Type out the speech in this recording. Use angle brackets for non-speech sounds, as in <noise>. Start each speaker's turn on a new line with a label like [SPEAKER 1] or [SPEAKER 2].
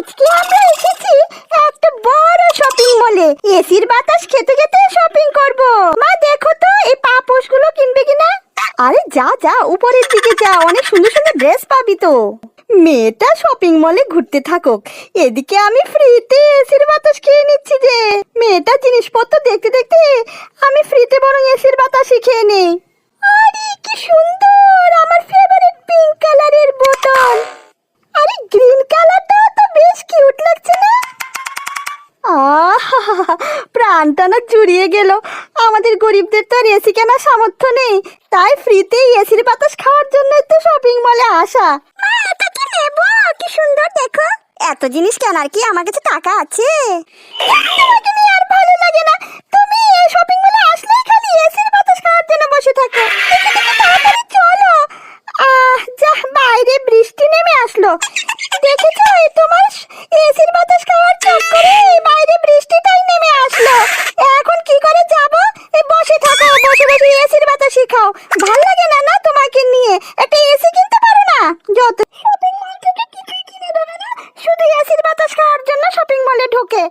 [SPEAKER 1] আজকে আমরা এসেছি একটা বড় শপিং মলে এসির বাতাস খেতে খেতে শপিং করব। মা, দেখো তো, এই পাপোশগুলো কিনবে কিনা? আরে যা যা, উপরের দিকে যা, অনেক সুন্দর সুন্দর ড্রেস পাবি তো। মেয়েটা শপিং মলে ঘুরতে থাকুক। এদিকে আমি ফ্রিতে এসির বাতাস খেয়ে নিচ্ছি যে। মেয়েটা জিনিসপত্র দেখতে দেখতে আমি ফ্রিতে বরং এসির বাতাসই খেয়ে নেই। <laughs> আহা প্রাণটা জুড়িয়ে গেল। আমাদের গরিবদের তো আর এসি কেনার সামর্থ্য নেই। তাই ফ্রিতেই এসির বাতাস খাওয়ার জন্য তো শপিং মলে আসা। কি সুন্দর, দেখো। এত জিনিস কেনার কি আমার কাছে টাকা আছে? আর ভালো লাগে না। তুমি এই শপিং মলে আসলেই খালি এসির বাতাস খাওয়ার জন্য বসে থাকো। তাড়াতাড়ি চলো। আহ যা বাইরে বৃষ্টি নেমে আসলো। দেখেছ তোমার এসির খাও ভালো লাগে না না, তোমাকে নিয়ে। একটা এসি কিনতে পারো না? যত শপিং মল থেকে কিছুই কিনে দেবে না? শুধু এসির বাতাস খাওয়ার জন্য শপিং মলে ঢোকে।